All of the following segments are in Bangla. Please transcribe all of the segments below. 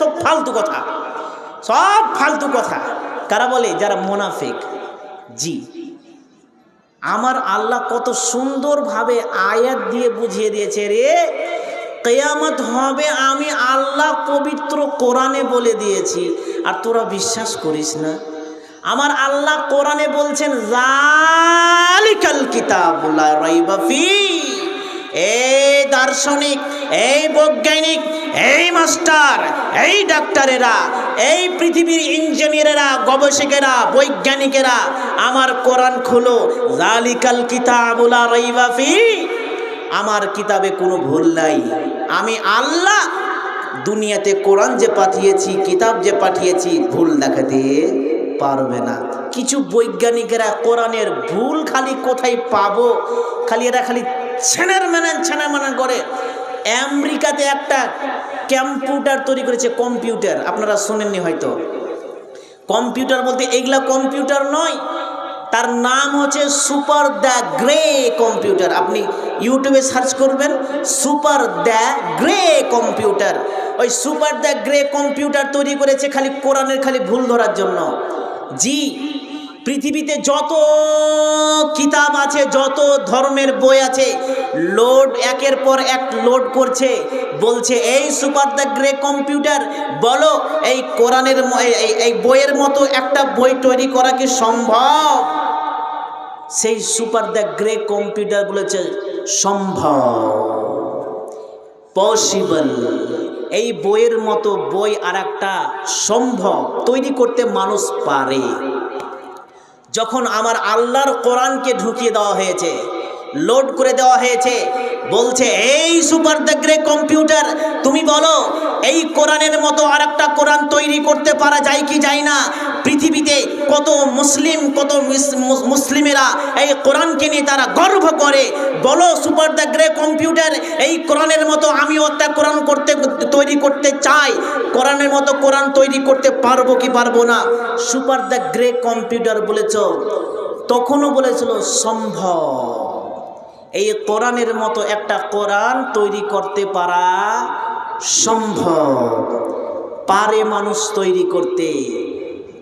সব ফালতু কথা। সব ফালতু কথা। কারা বলে? যারা মোনাফিক। জি। আমার আল্লাহ কত সুন্দরভাবে আয়াত দিয়ে বুঝিয়ে দিয়েছে রে। কেয়ামত হবে আমি আল্লাহ পবিত্র কোরআনে বলে দিয়েছি। আর তোরা বিশ্বাস করিস না। আমার আল্লাহ কোরআনে বলছেন জালিকাল কিতাবুল্লাহ রাইবা ফি এই দার্শনিক, এই বৈজ্ঞানিক, এই মাস্টার, এই ডাক্তারেরা, এই পৃথিবীর ইঞ্জিনিয়ারেরা, গবেষকেরা, বৈজ্ঞানিকেরা, আমার কোরআন খুলো জালিকাল কিতাবুলা রাইবাফি আমার কিতাবে কোনো ভুল নাই। আমি আল্লাহ দুনিয়াতে কোরআন যে পাঠিয়েছি, কিতাব যে পাঠিয়েছি, ভুল দেখাতে পারবে না। কিছু বৈজ্ঞানিকেরা কোরআনের ভুল খালি কোথায় পাবো? খালি এরা খালি ছেনের মেনেন ছেনের মেনেন করে। আমেরিকাতে একটা কম্পিউটার তৈরি করেছে, কম্পিউটার। আপনারা শোনেননি হয়তো। কম্পিউটার বলতে এগুলা কম্পিউটার নয়, তার নাম হচ্ছে সুপার দ্য গ্রে কম্পিউটার। আপনি ইউটিউবে সার্চ করবেন, সুপার দ্য গ্রে কম্পিউটার। ওই সুপার দ্য গ্রে কম্পিউটার তৈরি করেছে খালি কোরআনের খালি ভুল ধরার জন্য। জি পৃথিবীতে যত কিতাব আছে, যত ধর্মের বই আছে, লোড একের পর এক লোড করছে, বলছে, এই সুপার দ্য গ্রে কম্পিউটার, বলো, এই কোরআনের এই- বইয়ের মতো একটা বই তৈরি করা কি সম্ভব? সেই সুপার দ্য গ্রে কম্পিউটার বলেছে, সম্ভব, পসিবল। এই বইয়ের মতো বই আর একটা সম্ভব, তৈরি করতে মানুষ পারে। যখন আমার আল্লাহর কোরআনকে ঢুকিয়ে দেওয়া হয়েছে লোড করে দেওয়া হয়েছে বলছে, এই সুপার দ্য কম্পিউটার, তুমি বলো, এই কোরআনের মতো আর একটা কোরআন তৈরি করতে পারা যায় কি যায় না? পৃথিবীতে কত মুসলিম, কত মিস- মুসলিমেরা এই কোরআনকে নিয়ে তারা গর্ব করে। বলো, সুপার দ্য গ্রে কম্পিউটার, এই কোরআনের মতো আমিও একটা কোরআন করতে, তৈরি করতে চাই। কোরআনের মতো কোরআন তৈরি করতে পারব কি পারব না? সুপার দ্য গ্রে কম্পিউটার বলেছ, তখনও বলেছিল, সম্ভব। এই কোরআনের মতো একটা কোরআন তৈরি করতে পারা সম্ভব। পারে মানুষ তৈরি করতে।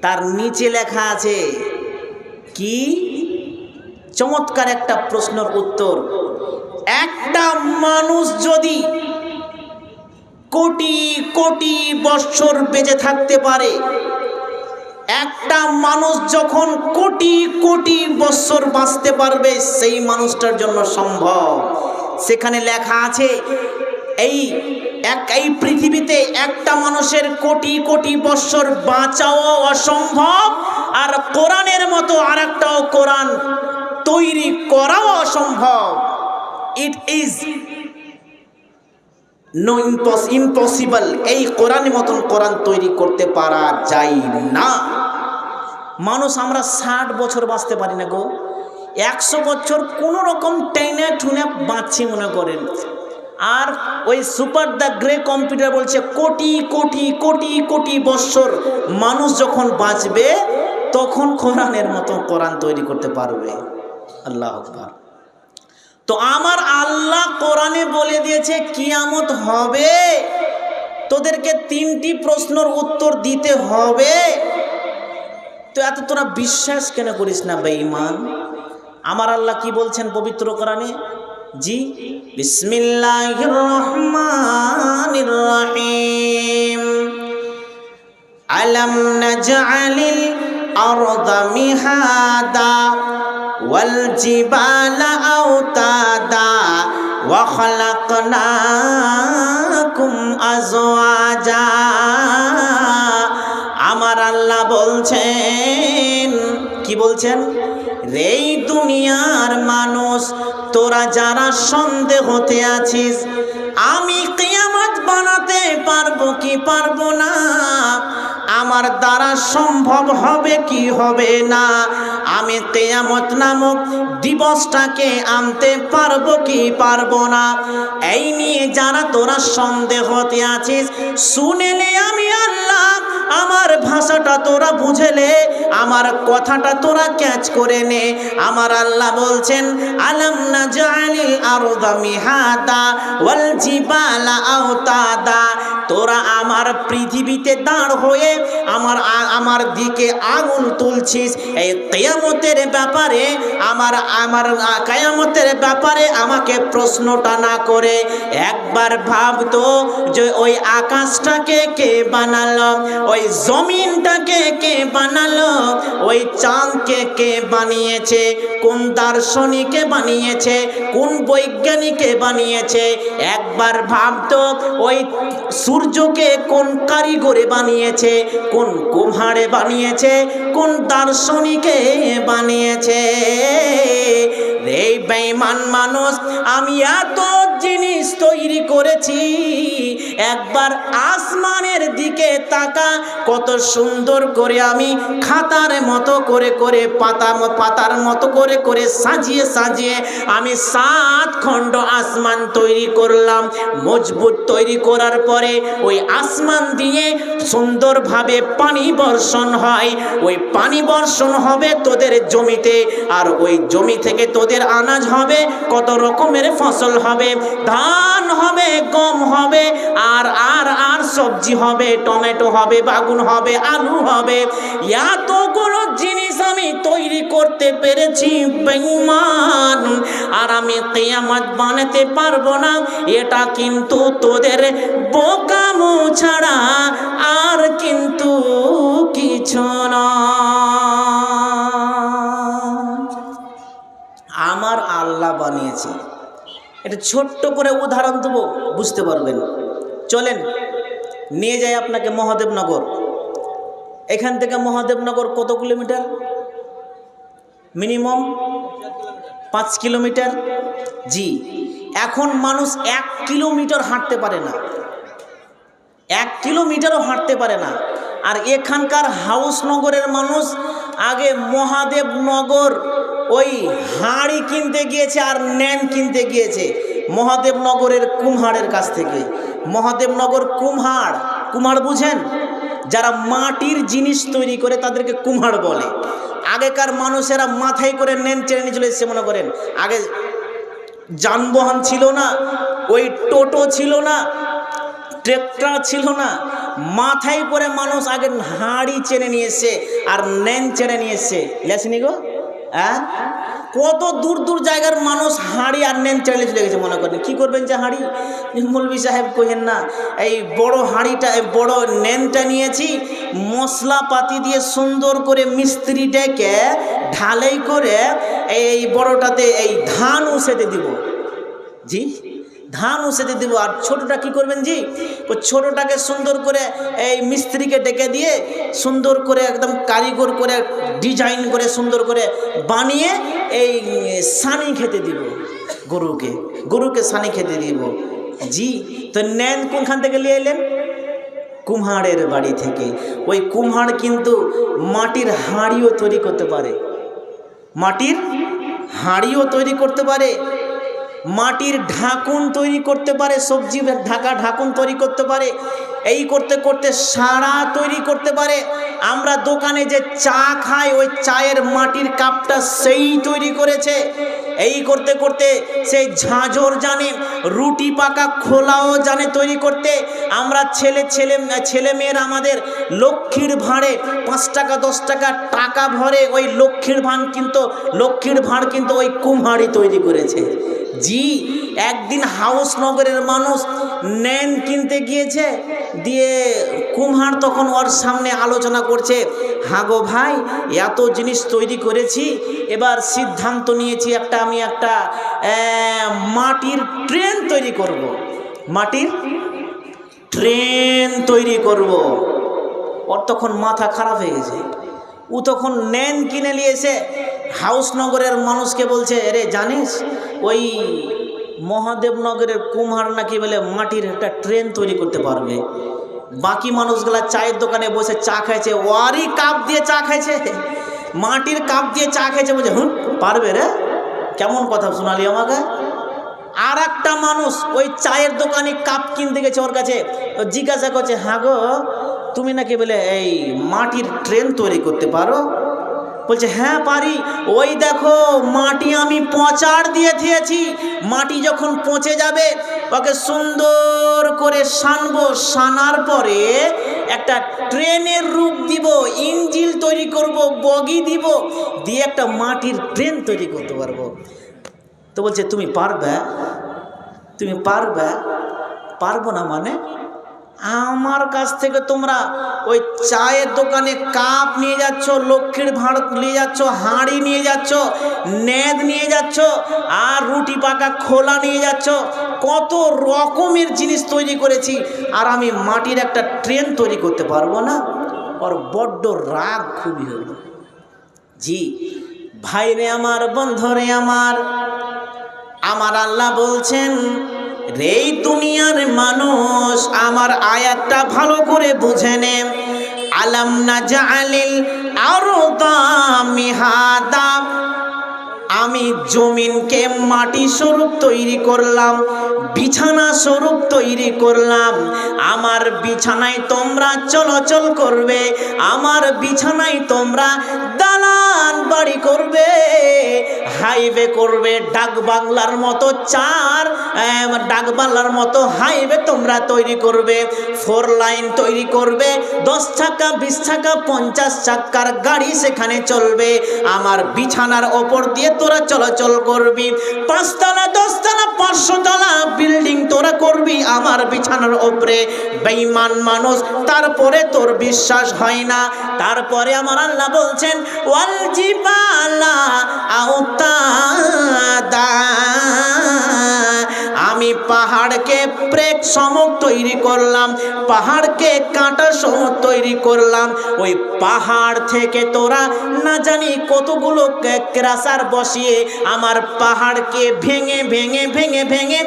তার নিচে লেখা আছে, কি? চমৎকার একটা প্রশ্নের উত্তর। একটা মানুষ যদি কোটি কোটি বৎসর বেঁচে থাকতে পারে একটা মানুষ যখন কোটি কোটি বৎসর বাঁচতে পারবে, সেই মানুষটার জন্য সম্ভব। সেখানে লেখা আছে, এই এক, এই পৃথিবীতে একটা মানুষের কোটি কোটি বৎসর বাঁচাও অসম্ভব, আর কোরআনের মতো আর একটাও কোরআন তৈরি করাও অসম্ভব। It is no impos impossible এই কোরআনের মতন কোরআন তৈরি করতে পারা যায় না। মানুষ আমরা ষাট বছর বাঁচতে পারি না গো। একশো বছর কোনো রকম টেনে ঠুনে বাঁচছি মনে করেন। আর ওই সুপার দ্য গ্রে কম্পিউটার বলছে কোটি কোটি কোটি কোটি বৎসর মানুষ যখন বাঁচবে, তখন কোরআনের মতো কোরআন তৈরি করতে পারবে। আল্লাহ আকবার। তো আমার আল্লাহ কোরআনে বলে দিয়েছে, কিয়ামত হবে। তোদেরকে তিনটি প্রশ্নের উত্তর দিতে হবে। তো এত তোরা বিশ্বাস কেন করিস না বেঈমান আমার আল্লাহ কি বলছেন পবিত্র কোরআনে? জি বিসমিল্লাহির রহমানির রহিম আলম নাজআলিল আওতাদা ওয়া খালাকনাকুম আজওয়াজা। আমার আল্লাহ বলছেন, কি বলছেন? রে এই দুনিয়ার মানুষ, তোরা যারা সন্দেহতে আছিস, আমি কিয়ামত বানাতে পারব কি পারব না? আমার দ্বারা সম্ভব হবে কি হবে না? আমি কেয়ামত নামক দিবসটাকে আনতে পারব কি পারব না? এই নিয়ে যারা তোরা সন্দেহতে আছিস শুনেলে আমি আল্লাহ আমার ভাষাটা তোরা বুঝেলে, আমার কথাটা তোরা ক্যাচ করে নে। আমার আল্লাহ বলছেন, আলাম না জালিল আরদা মিহাদা ওয়াল জিবালা আওতাদা। তোরা আমার পৃথিবীতে দাঁড় হয়ে আমার আমার দিকে আঙুল তুলছিস। এই কেয়ামতের ব্যাপারে আমার আমার কেয়ামতের ব্যাপারে আমাকে প্রশ্নটা না করে। একবার ভাবতো যে ওই আকাশটাকে কে বানালো? ওই জমিনটাকে কে বানালো? ওই চাঁদকে কে বানিয়েছে? কোন দার্শনিকে বানিয়েছে? কোন বৈজ্ঞানিকে বানিয়েছে? একবার ভাবতো ওই সূর্যকে কোন কারিগরে বানিয়েছে? কোন কুম্হারে বানিয়েছে? কোন দার্শনিকে বানিয়েছে? এই বেঈমান মানুষ, আমি এত জিনিস তৈরি করেছি। একবার আসমানের দিকে তাকা, কত সুন্দর করে আমি খাতার মতো করে করে পাতা পাতার মতো করে করে সাজিয়ে সাজিয়ে আমি সাত খণ্ড আসমান তৈরি করলাম। মজবুত তৈরি করার পরে ওই আসমান দিয়ে সুন্দরভাবে পানি বর্ষণ হয়। ওই পানি বর্ষণ হবে তোদের জমিতে আর ওই জমি থেকে তোদের আনাজ হবে, কত রকমের ফসল হবে, ধান হবে সবজি হবে, টমেটো হবে, বাগুন হবে, আলু হবে। এতগুলো জিনিস আমি তৈরি করতে পেরেছি বেঈমান। আর আমি কেয়ামত বানাতে পারব না, এটা কিন্তু তোদের বোকামো ছাড়া আর কিন্তু কিছু না। আমার আল্লাহ বানিয়েছে। এটা ছোট্ট করে উদাহরণ দেবো, বুঝতে পারবেন। চলেন নিয়ে যায় আপনাকে মহাদেবনগর। এখান থেকে মহাদেবনগর কত কিলোমিটার? মিনিমাম পাঁচ কিলোমিটার। জি, এখন মানুষ এক কিলোমিটার হাঁটতে পারে না। এক কিলোমিটারও হাঁটতে পারে না। আর এখানকার হাউসনগরের মানুষ আগে মহাদেবনগর ওই হাঁড়ি কিনতে গিয়েছে আর ন্যান কিনতে গিয়েছে। মহাদেবনগরের কুমহাড়ের কাছ থেকে। মহাদেবনগর কুমহাড় কুমার বুঝেন? যারা মাটির জিনিস তৈরি করে তাদেরকে কুমহাড় বলে। আগেকার মানুষেরা মাথায় করে নেন চেনে নিয়ে চলে এসছে, মনে করেন। আগে যানবাহন ছিল না, ওই টোটো ছিল না, ট্রেক্টর ছিল না। মাথায় করে মানুষ আগে হাঁড়ি চেনে নিয়ে এসছে আর নেন চেনে নিয়ে এসছে। লেসনি গো? হ্যাঁ? কত দূর দূর জায়গার মানুষ হাঁড়ি আর নেন চাইলে চলে গেছে, মনে করেন। কী করবেন যে হাঁড়ি? মৌলবি সাহেব কহেন না, এই বড় হাঁড়িটা বড় নেনটা নিয়েছি, মশলাপাতি দিয়ে সুন্দর করে মিস্ত্রি ডেকে ঢালাই করে এই বড়টাতে এই ধান উসেতে দিব। জি? ধান উসেতে দিব আর ছোটটা কি করবেন জি? ও ছোটটাকে সুন্দর করে এই মিস্ত্রিকে ডেকে দিয়ে সুন্দর করে একদম কারিগর করে, ডিজাইন করে সুন্দর করে বানিয়ে এই সানি খেতে দিব। গরুকে গরুকে সানি খেতে দিব। জি, তো নেন কোনখান থেকে নিয়ে এলেন? কুম্হাড়ের বাড়ি থেকে। ওই কুম্হাড় কিন্তু মাটির হাঁড়িও তৈরি করতে পারে। মাটির হাঁড়িও তৈরি করতে পারে। মাটির ঢাকুন তৈরি করতে পারে, সবজি ঢাকা ঢাকুন তৈরি করতে পারে, এই করতে করতে সারা তৈরি করতে পারে। আমরা দোকানে যে চা খাই, ওই চায়ের মাটির কাপটা সেই তৈরি করেছে। এই করতে করতে সেই ঝাঁঝর জানে, রুটি পাকা খোলাও জানে তৈরি করতে। আমরা ছেলে ছেলে ছেলে মেয়েরা আমাদের লক্ষ্মীর ভাঁড়ে পাঁচ টাকা, দশ টাকা টাকা ভরে ওই লক্ষ্মীর ভাঁড় কিন্তু, লক্ষ্মীর ভাঁড় কিন্তু ওই কুমহাড়ি তৈরি করেছে। জি, একদিন হাউস নগরের মানুষ নেন কিনতে গিয়েছে, দিয়ে কুমহার তখন ওর সামনে আলোচনা করছে হাগো ভাই, এত জিনিস তৈরি করেছি, এবার সিদ্ধান্ত নিয়েছি একটা, আমি একটা মাটির ট্রেন তৈরি করব। মাটির ট্রেন তৈরি করব। ওর তখন মাথা খারাপ হয়ে গেছে ও তখন নেন কিনে নিয়েছে। হাউসনগরের মানুষকে বলছে রে জানিস, ওই মহাদেবনগরের কুমহার নাকি বলে মাটির একটা ট্রেন তৈরি করতে পারবে। বাকি মানুষগুলা চায়ের দোকানে বসে চা খাইছে, ওয়ারই কাপ দিয়ে চা খাইছে, মাটির কাপ দিয়ে চা খাইছে বলছে হুম পারবে রে, কেমন কথা শোনালি আমাকে? আর মানুষ ওই চায়ের দোকানে কাপ কিনতে গেছে ওর কাছে জিজ্ঞাসা করছে হ্যাঁ গো তুমি নাকি বলে, এই মাটির ট্রেন তৈরি করতে পারো? বলছে হ্যাঁ পারি। ওই দেখো, মাটি আমি পচার দিয়ে দিয়েছি। মাটি যখন পচে যাবে, ওকে সুন্দর করে সানবো। সানার পরে একটা ট্রেনের রূপ দিব, ইঞ্জিল তৈরি করব, বগি দিব, দিয়ে একটা মাটির ট্রেন তৈরি করতে পারব। তো বলছে, তুমি পারবে? তুমি পারবে? পারব না মানে? আমার কাছ থেকে তোমরা ওই চায়ের দোকানে কাপ নিয়ে যাচ্ছ, লক্ষ্মীর ভাঁড় নিয়ে যাচ্ছ, হাঁড়ি নিয়ে যাচ্ছ, নেদ নিয়ে যাচ্ছ, আর রুটি পাকা খোলা নিয়ে যাচ্ছ। কত রকমের জিনিস তৈরি করেছি, আর আমি মাটির একটা ট্রেন তৈরি করতে পারব না। ওর বড্ড রাগ খুবই হলো। জি, ভাইরে আমার, বন্ধরে আমার আমার আল্লাহ বলছেন রে দুনিয়ার মানুষ আমার আয়াতটা ভালো করে বুঝে নে। আলাম না জালিল আরও মিহাদা। আমি জমিনকে মাটি স্বরূপ তৈরি করলাম, বিছানা স্বরূপ তৈরি করলাম। আমার বিছানায় তোমরা চলাচল করবে, আমার বিছানায় তোমরা দালান বাড়ি করবে, হাইওয়ে করবে, ডাক বাংলার মতো চার ডাক বাংলার মতো হাইওয়ে তোমরা তৈরি করবে, ফোর লাইন তৈরি করবে, দশ চাকা, বিশ চাকা, পঞ্চাশ চাকার গাড়ি সেখানে চলবে। আমার বিছানার ওপর দিয়ে তোরা চলাচল করবি। পাঁচতলা, দশতলা, পাঁচশোতলা বিল্ডিং তোরা করবি আমার বিছানার ওপরে বেইমান মানুষ, তারপরে তোর বিশ্বাস হয় না। তারপরে আমার আল্লাহ বলছেন, ওয়াল জিবালা আওতাদা আমি পাহাড়কে প্রেক সমক তৈরি করলাম, পাহাড়কে কাঁটা সমক তৈরি করলাম। ওই পাহাড় থেকে তোরা না জানি কতগুলো ক্রাসার বসিয়ে আমার পাহাড়কে ভেঙে ভেঙে ভেঙে ভেঙে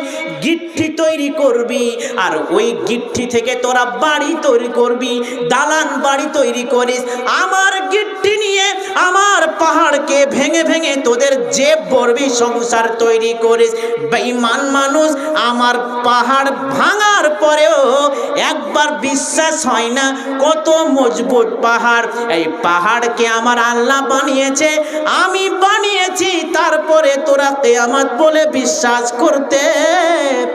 গিট্টি তৈরি করবি, আর ওই গিট্টি থেকে তোরা বাড়ি তৈরি করবি, দালান বাড়ি তৈরি করিস। আমার গিট্টি নিয়ে আমার পাহাড়কে ভেঙে ভেঙে তোদের যে বরবি সংসার তৈরি করিস। বেঈমান মানুষ, আমার পাহাড় ভাঙার পরেও একবার বিশ্বাস হয় না কত মজবুত পাহাড়। এই পাহাড়কে আমার আল্লাহ বানিয়েছে, আমি বানিয়েছি, তারপরে তোরা কেয়ামত বলে বিশ্বাস করতে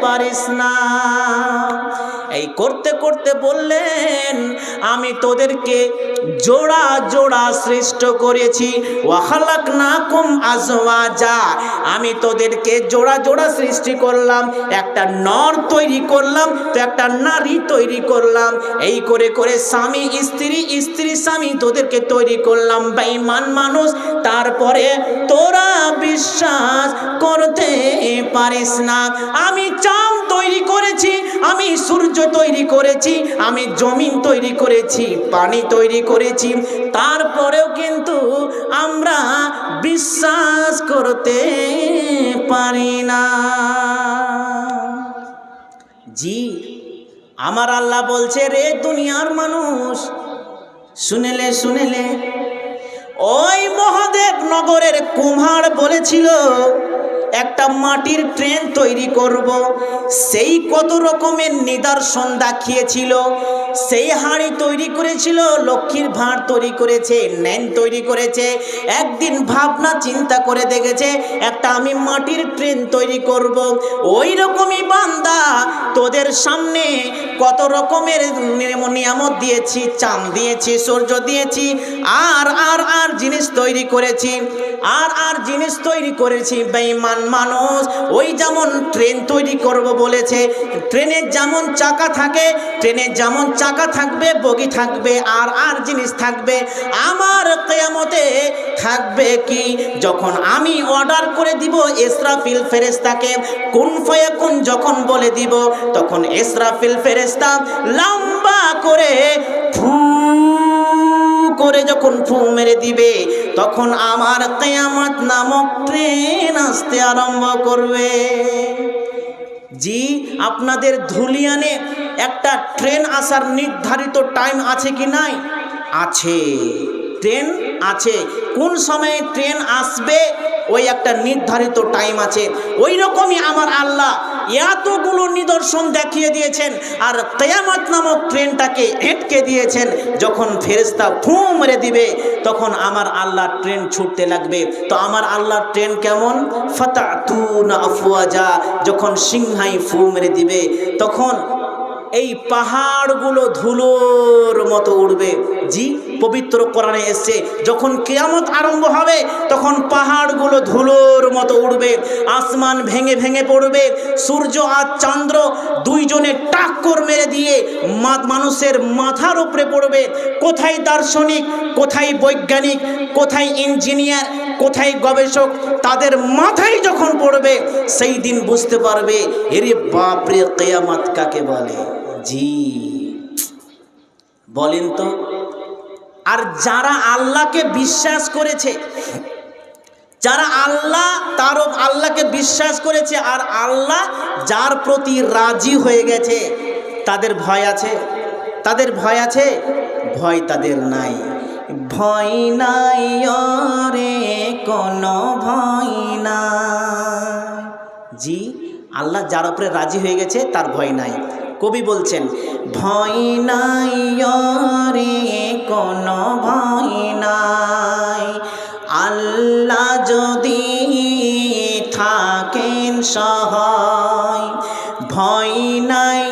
পারিস না। এই করতে করতে বললেন, আমি তোদেরকে জোড়া জোড়া সৃষ্ট করেছি। ওয়াখালাক না কুম আজওয়াজা। আমি তোদেরকে জোড়া জোড়া সৃষ্টি করলাম, একটা নর তৈরি করলাম, তো একটা নারী তৈরি করলাম। এই করে করে স্বামী, স্ত্রী স্ত্রী, স্বামী তোদেরকে তৈরি করলাম, বেঈমান মানুষ। তারপরে তোরা বিশ্বাস করতে পারিস না। আমি চাঁদ তৈরি করেছি, আমি সূর্য তৈরি করেছি, আমি জমিন তৈরি করেছি, পানি তৈরি করেছি। তারপরেও কিন্তু আমরা বিশ্বাস করতে পারি না। জি, আমার আল্লাহ বলছে, রে দুনিয়ার মানুষ, শুনেলে শুনেলে। ওই মহাদেব নগরের কুম্হার বলেছিল একটা মাটির ট্রেন তৈরি করব। সেই কত রকমের নিদর্শন দেখিয়েছিল। সেই হাঁড়ি তৈরি করেছিল, লক্ষ্মীর ভাঁড় তৈরি করেছে, ন্যান তৈরি করেছে। একদিন ভাবনা, চিন্তা করে দেখেছে, একটা আমি মাটির ট্রেন তৈরি করব। ওই রকমই বান্দা তোদের সামনে কত রকমের নিয়ম- নিয়ামত দিয়েছি চাঁদ দিয়েছি, সূর্য দিয়েছি, আর আর আর জিনিস তৈরি করেছি। আর আর জিনিস তৈরি করেছি, বেঈমান মানুষ। ওই যেমন ট্রেন তৈরি করব বলেছে, ট্রেনের যেমন চাকা থাকে, ট্রেনের যেমন চাকা থাকবে, বগি থাকবে, আর আর জিনিস থাকবে। আমার কেয়ামতে থাকবে কি? যখন আমি অর্ডার করে দিব ইসরাফিল ফেরেস্তাকে কোন ফয়ে কোন যখন বলে দিব, তখন এসরাফিল ফেরেস্তা লম্বা করে ফু করে যখন ফু মেরে দিবে, তখন আমার কেয়ামত নামক ট্রেন আসতে আরম্ভ করবে। জি, আপনাদের ধুলিয়ানে একটা ট্রেন আসার নির্ধারিত টাইম আছে কি নাই? আছে। ট্রেন আছে। কোন সময়ে ট্রেন আসবে? ওই একটা নির্ধারিত টাইম আছে। ওই রকমই আমার আল্লাহ এতগুলো নিদর্শন দেখিয়ে দিয়েছেন আর কেয়ামত নামক ট্রেনটাকে এটকে দিয়েছেন। যখন ফেরেস্তা ফু মেরে দিবে, তখন আমার আল্লাহ ট্রেন ছুটতে লাগবে। তো আমার আল্লাহ ট্রেন কেমন? ফাতা তু না যখন সিংহাই ফু মেরে দিবে, তখন এই পাহাড়গুলো ধুলোর মতো উড়বে। জি, পবিত্র কোরআনে এসছে, যখন কেয়ামত আরম্ভ হবে, তখন পাহাড়গুলো ধুলোর মতো উড়বে, আসমান ভেঙে ভেঙে পড়বে, সূর্য আর চন্দ্র দুইজনে টাক্কর মেরে দিয়ে মানুষের মাথার উপরে পড়বে। কোথায় দার্শনিক, কোথায় বৈজ্ঞানিক, কোথায় ইঞ্জিনিয়ার কোথায় গবেষক তাদের মাথায় যখন পড়বে, সেই দিন বুঝতে পারবে, এরে বাপরে কেয়ামাত কাকে বলে? জি। বলেন তো, আর যারা আল্লাহকে বিশ্বাস করেছে, যারা আল্লাহ, তার আল্লাহকে বিশ্বাস করেছে, আর আল্লাহ যার প্রতি রাজি হয়ে গেছে, তাদের ভয় আছে? তাদের ভয় আছে? ভয় তাদের নাই। ভয় নাই রে কোনো ভয় নাই। জি, আল্লাহ যার উপরে রাজি হয়ে গেছে, তার ভয় নাই। কবি বলছেন, ভয় নাই রে কোনো ভয় নাই। আল্লাহ যদি থাকেন সহায়, ভয় নাই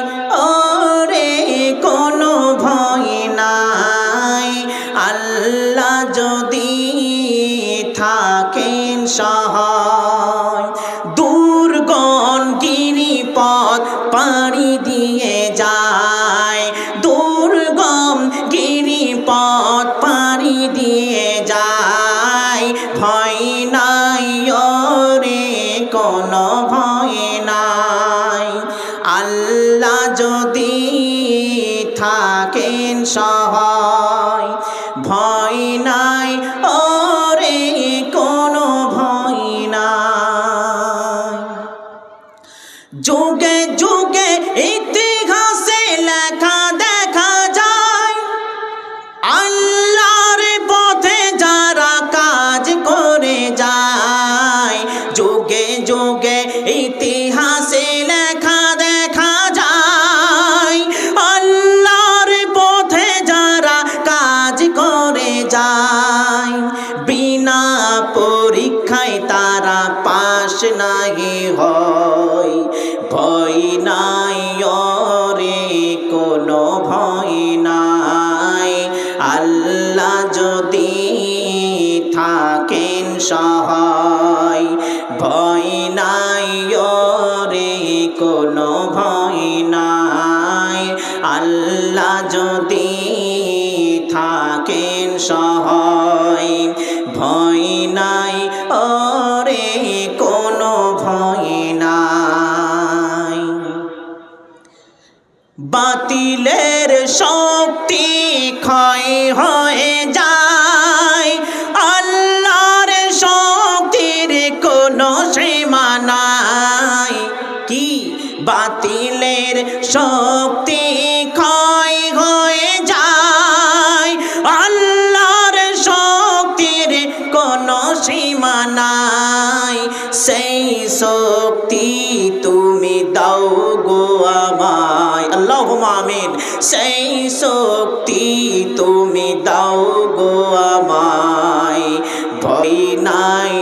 নাই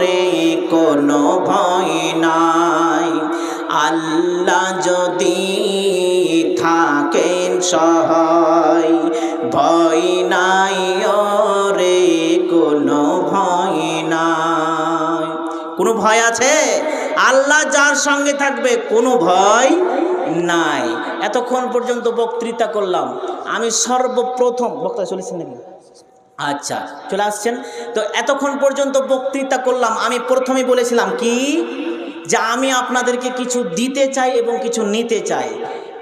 রে কোনো ভয় নাই। আল্লাহ যদি থাকেন সহায়, ভয় নাই রে কোনো ভয় নাই। কোনো ভয় আছে? আল্লাহ যার সঙ্গে থাকবে, কোনো ভয় নাই। এতক্ষণ পর্যন্ত বক্তৃতা করলাম। আমি সর্বপ্রথম বক্তা চলেছেন নাকি? আচ্ছা চলে আসছেন। তো এতক্ষণ পর্যন্ত বক্তৃতা করলাম, আমি প্রথমেই বলেছিলাম কি? যে আমি আপনাদেরকে কিছু দিতে চাই এবং কিছু নিতে চাই।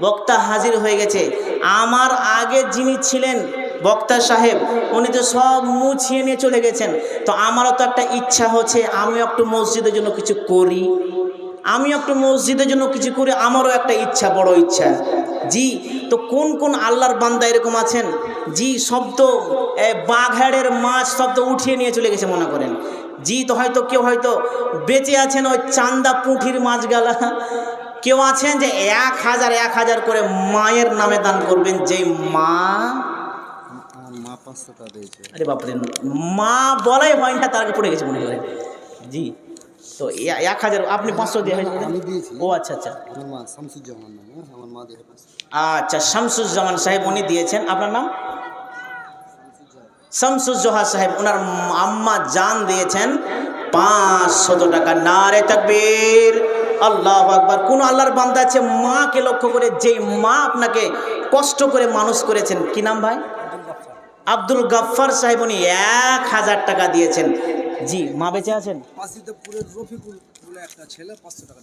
বক্তা হাজির হয়ে গেছে। আমার আগে যিনি ছিলেন বক্তা সাহেব, উনি তো সব মুছিয়ে নিয়ে চলে গেছেন। তো আমারও তো একটা ইচ্ছা হচ্ছে, আমিও একটু মসজিদের জন্য কিছু করি। আমি একটু মসজিদের জন্য কিছু করি, আমারও একটা ইচ্ছা, বড় ইচ্ছা। জি তো কোন কোন আল্লাহর বান্দা এরকম আছেন? জি শব্দ বাঘাড়ের মাছ শব্দ উঠিয়ে নিয়ে চলে গেছে মনে করেন। জি তো হয়তো কেউ হয়তো বেঁচে আছেন ওই চান্দা পুঁঠির মাছ গালা কেউ আছেন যে এক হাজার এক হাজার করে মায়ের নামে দান করবেন যে মা আরে বাপরে মা বলাই হয় না তার আগে পড়ে গেছে মনে করেন। জি। তো এক হাজার আপনি পাঁচশো দিয়ে আমি দিয়েছি। ও আচ্ছা আচ্ছা। আমার মা শামসুজ্জামান হ্যাঁ? আমার মা দিয়ে আচ্ছা শামসুজ্জামান সাহেব উনি দিয়েছেন। আপনার নাম? শামসুজ্জোহা সাহেব ওনার আম্মা জান দিয়েছেন পাঁচশত টাকা। নারে তাকবীর। আল্লাহ আকবার। কোন আল্লাহর বান্দা আছে মাকে লক্ষ্য করে যেই মা আপনাকে কষ্ট করে মানুষ করেছেন? কি নাম ভাই? আব্দুল গাফফার সাহেব উনি এক হাজার টাকা দিয়েছেন। জি মা বেঁচে আছেন? বাসিদেবপুরের রফিকুল বলে একটা ছেলে পাঁচশো টাকা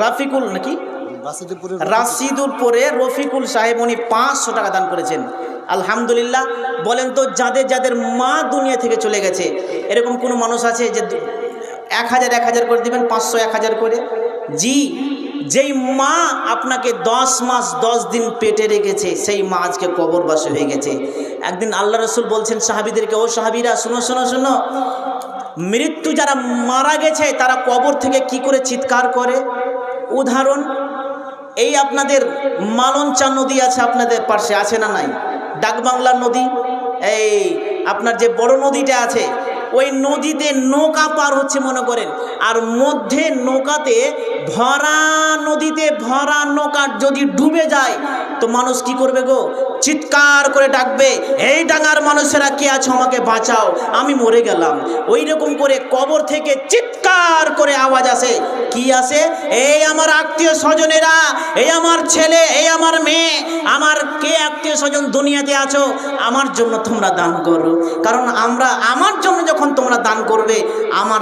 রাফিকুল নাকি? বাসুদেবপুরের রফিকুল। সাহেব উনি পাঁচশো টাকা দান করেছেন। আলহামদুলিল্লাহ বলেন তো যাদের যাদের মা দুনিয়া থেকে চলে গেছে এরকম কোনো মানুষ আছে যে এক হাজার এক হাজার করে দিবেন পাঁচশো এক হাজার করে? জি যেই মা আপনাকে দশ মাস, দশ দিন পেটে রেখেছে, সেই মা আজকে কবরবাসী হয়ে গেছে। একদিন আল্লাহ রসুল বলছেন, সাহাবিদেরকে, ও সাহাবিরা, শোনো শোনো শোনো। মৃত্যু যারা মারা গেছে, তারা কবর থেকে কি করে চিৎকার করে? উদাহরণ, এই আপনাদের মালঞ্চা নদী আছে আপনাদের পাশে, আছে না নাই? ডাকবাংলার নদী, এই আপনার যে বড় নদীটা আছে ওই নদীতে নৌকা পার হচ্ছে মনে করেন। আর মধ্যে নৌকাতে ভরা নদীতে ভরা নৌকা যদি ডুবে যায়, তো মানুষ কি করবে গো? চিৎকার করে ডাকবে, এই ডাঙার মানুষেরা কে আছো? আমাকে বাঁচাও, আমি মরে গেলাম। ওই রকম করে কবর থেকে চিৎকার করে আওয়াজ আসে। কি আসে? এই আমার আত্মীয় স্বজনেরা, এই আমার ছেলে, এই আমার মেয়ে, আমার কে আত্মীয় স্বজন দুনিয়াতে আছো? আমার জন্য তোমরা দান করো। কারণ আমরা, আমার জন্য যখন তোমরা দান করবে, আমার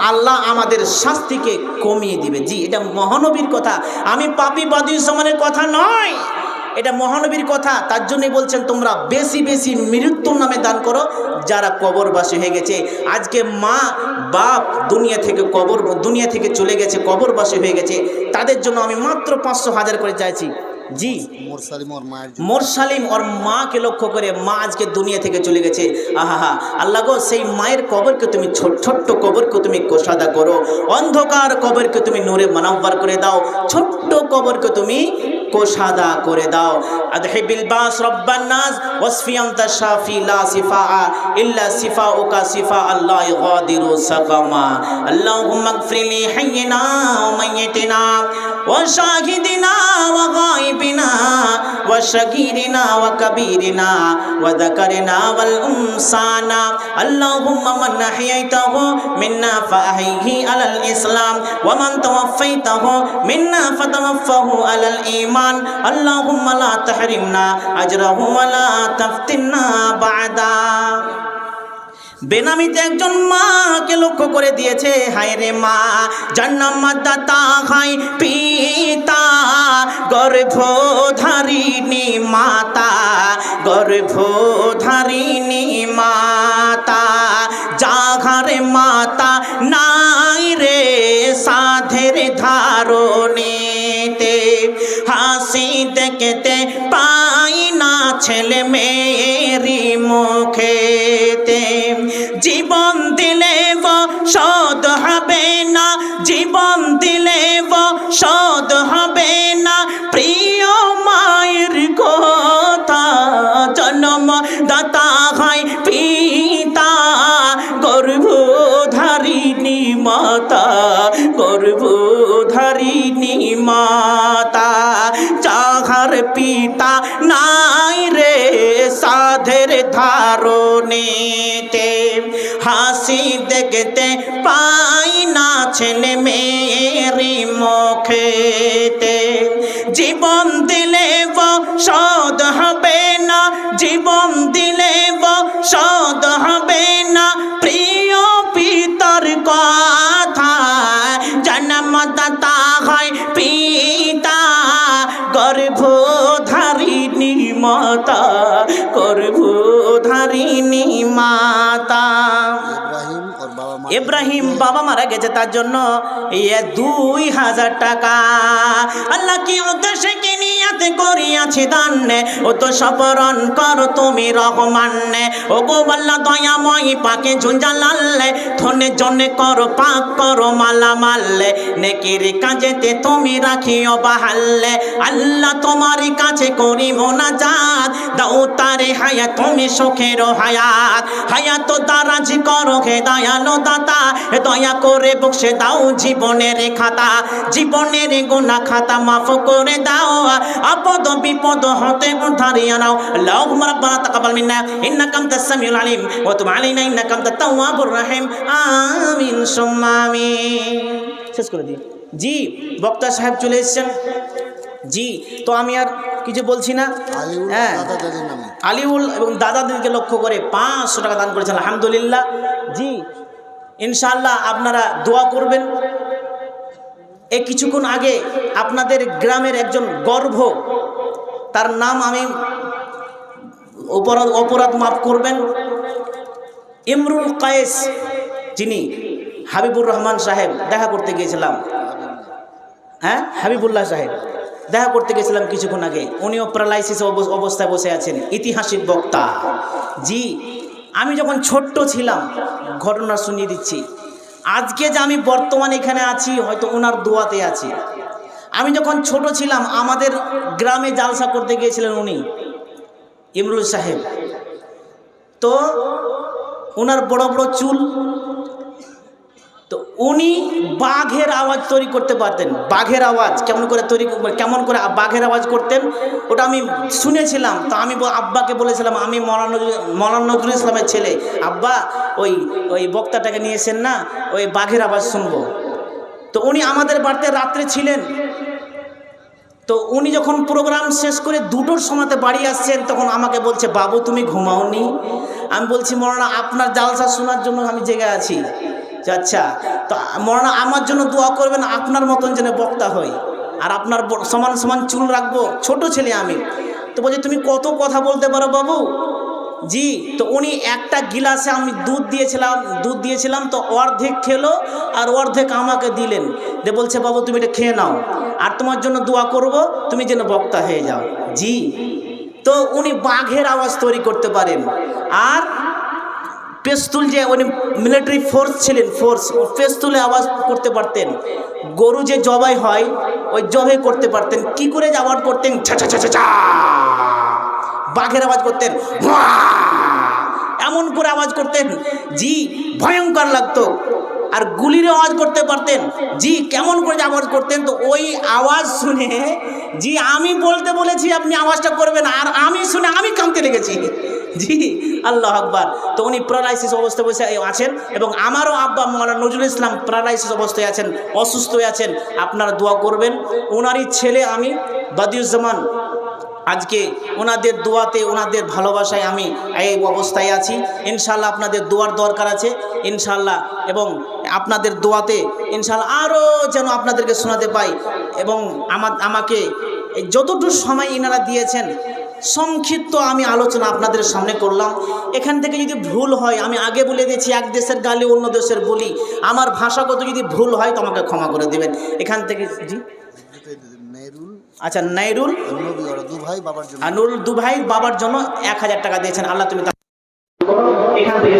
আল্লাহ আমাদের শাস্তিকে কমিয়ে দিবে। জি, এটা মহানবীর কথা। আমি পাপি বাদী সমানের কথা নয়। এটা মহানবীর কথা। তার জন্যই বলছেন, তোমরা বেশি বেশি মৃত্যুর নামে দান করো, যারা কবরবাসী হয়ে গেছে। আজকে মা বাপ দুনিয়া থেকে কবর, দুনিয়া থেকে চলে গেছে, কবরবাসী হয়ে গেছে। তাদের জন্য আমি মাত্র পাঁচশো হাজার করে চাইছি। জি। মোর সালিম ওর মায়ের জন্য। ওর মাকে লক্ষ্য করে মা আজকে দুনিয়া থেকে চলে গেছে। আহা আল্লাহ গো সেই মায়ের কবরকে তুমি ছোট ছোট্ট কবরকে তুমি কোষাদা করো। অন্ধকার কবরকে তুমি নূরে মানাব্বার করে দাও। ছোট্ট কবরকে তুমি কোষাদা করে দাও। রব্বান নাস ওয়াসফি আনতা শাফি লা সিফা ইল্লা সিফা উকা সিফা আল্লাহ ইগাদিরু সাকামা। আল্লাহুম্মা গফরিলি হাইয়িনা ওয়া মাইয়িতিনা ওয়া শাহিদিনা ওয়া গায়বিনা ওয়া শাগীরিনা ওয়া কাবীরিনা ওয়া যাকারিনা ওয়াল উনসানা আল্লাহুম্মা মান আহইয়াইতাহু মিন্না ফাআহিহি আলাল ইসলাম ওয়া মান তাওয়াফাইতাহু মিন্না ফাতাওয়াফাহু আলাল ঈমান বেনামিতে একজন মাকে লক্ষ্য করে দিয়েছে, হায় রে মা জন্মদাতা হাই পিতা, গর্ভধারিণী মাতা গর্ভধারিণী মাতা জাঘারে মাতা, নাই রে সাধের ধারণীতে, হাসি দেখতে ছেলে মেয়েরি মুখেতে। জীবন দিলে সদ হাসি দেখতে পাই না ছেলে মেয়েরি মুখেতে। জীবন দিলে সদ হবে না জীবন দিলে ইব্রাহিম বাবা মারা গেছে তার জন্য দুই হাজার টাকা। আল্লাহ কি উদ্দেশ্যে কি নিয়াতে করিয়াছি দান্নে। ও তো সপরণ কর তুমি রহমান্নে। ও গো আল্লাহ দয়াময় পাকে ঝুঞ্জা লাল্লে ধনের জন্য করো, পাক করো মালা মাল্লে নেকির কাজেতে তুমি রাখিও বাহাল্লে আল্লাহ তোমার কাছে করি মোনাজাত দাও তারে হায়াত, তুমি সুখের হায়াত। হায়াত দারাজ করো হে দয়ালো দাতা। দয়া করে বসে দাও জীবনের খাতা। জীবনের গুণা খাতা মাফ করে দাও। আপদ বিপদ হতে উদ্ধারিয়া নাও। আল্লাহুম্মা রাব্বানা তাকাব্বাল মিন্না ইন্নাকা আনতাস সামিউল আলিম ওয়া তুব আলাইনা ইন্নাকা আনতাত তাওয়াবুর রহিম। আমিন সুম্মা আমিন। শেষ করে দিই। জি বক্তা সাহেব চলে এসেছেন। জি তো আমি আর কিছু বলছি না? হ্যাঁ। আলিউল এবং দাদাদেরকে লক্ষ্য করে পাঁচশো টাকা দান করেছেন। আলহামদুলিল্লাহ। জি ইনশাল্লাহ আপনারা দোয়া করবেন। এই কিছুক্ষণ আগে আপনাদের গ্রামের একজন গর্ভ, তার নাম আমি অপরাধ অপরাধ মাফ করবেন। ইমরুল কায়েস, যিনি হাবিবুর রহমান সাহেব, দেখা করতে গিয়েছিলাম। হ্যাঁ? হাবিবুল্লাহ সাহেব, দেখা করতে গেছিলাম কিছুক্ষণ আগে। উনিও প্যারালাইসিস অবস্থায় বসে আছেন, ইতিহাসিক বক্তা। জি, আমি যখন ছোট্ট ছিলাম, ঘটনা শুনিয়ে দিচ্ছি। আজকে যে আমি বর্তমান এখানে আছি, হয়তো ওনার দোয়াতে আছি। আমি যখন ছোট ছিলাম, আমাদের গ্রামে জালসা করতে গিয়েছিলেন উনি, ইমরুল সাহেব। তো ওনার বড় বড় চুল উনি বাঘের আওয়াজ তৈরি করতে পারতেন। বাঘের আওয়াজ, কেমন করে তৈরি, কেমন করে বাঘের আওয়াজ করতেন, ওটা আমি শুনেছিলাম। তো আমি আব্বাকে বলেছিলাম, আমি মৌলানা নজরুল- ইসলামের ছেলে। আব্বা, ওই ওই বক্তাটাকে নিয়েছেন না, ওই বাঘের আওয়াজ শুনব। তো উনি আমাদের বাড়িতে রাত্রে ছিলেন। তো উনি যখন প্রোগ্রাম শেষ করে দুটোর সময়তে বাড়ি আসছেন, তখন আমাকে বলছে, বাবু, তুমি ঘুমাওনি? আমি বলছি মরানা আপনার জালসা শোনার জন্য আমি জেগে আছি। আচ্ছা তো মরানা আমার জন্য দোয়া করবেন, আপনার মতন যেন বক্তা হই। আর আপনার সমান সমান চুল রাখব, ছোট ছেলে আমি। তো বলছি, তুমি কত কথা বলতে পারো বাবু? জি, তো উনি একটা গিলাসে আমি দুধ দিয়েছিলাম দুধ দিয়েছিলাম, তো অর্ধেক খেলো আর অর্ধেক আমাকে দিলেন। দিয়ে বলছে, বাবু, তুমি এটা খেয়ে নাও। আর তোমার জন্য দোয়া করব, তুমি যেন বক্তা হয়ে যাও। জি, তো উনি বাঘের আওয়াজ তৈরি করতে পারেন। আর পেস্তুল যে উনি মিলিটারি ফোর্স ছিলেন ফোর্স পেস্তুলে আওয়াজ করতে পারতেন। গরু যে জবাই হয়, ওই জবাই করতে পারতেন। কি করে আওয়াজ করতেন? বাঘের আওয়াজ করতেন। এমন করে আওয়াজ করতেন, জি, ভয়ঙ্কর লাগতো। আর গুলির আওয়াজ করতে পারতেন, জি, কেমন করে আওয়াজ করতেন, তো ওই আওয়াজ শুনে, জি, আমি বলতে বলেছি, আপনি আওয়াজটা করবেন, আর আমি শুনে আমি কামতে লেগেছি। জি, আল্লাহ আকবার। তো উনি প্যারালাইসিস অবস্থায় বসে আছেন এবং আমারও আব্বা মৌলানা নজরুল ইসলাম প্যারালাইসিস অবস্থায় আছেন, অসুস্থ হয়ে আছেন। আপনারা দোয়া করবেন। ওনারই ছেলে আমি, বাদিউজ্জামান, আজকে ওনাদের দোয়াতে ওনাদের ভালোবাসায় আমি এই অবস্থায় আছি। ইনশাল্লাহ আপনাদের দোয়ার দরকার আছে ইনশাল্লাহ এবং আপনাদের দোয়াতে ইনশাল্লাহ আরও যেন আপনাদেরকে শোনাতে পাই। এবং আমা, আমাকে যতটুকু সময় ইনারা দিয়েছেন সংক্ষিপ্ত আমি আলোচনা আপনাদের সামনে করলাম। এখান থেকে যদি ভুল হয় আমি আগে বলে দিয়েছি এক দেশের গালি অন্য দেশের বলি। আমার ভাষাগত যদি ভুল হয় তো আমাকে ক্ষমা করে দেবেন। এখান থেকে জি। আচ্ছা নাইরুল নুরুল দুভাই বাবার জন্য। এক হাজার টাকা দিয়েছেন। আল্লাহ তুমি এখান থেকে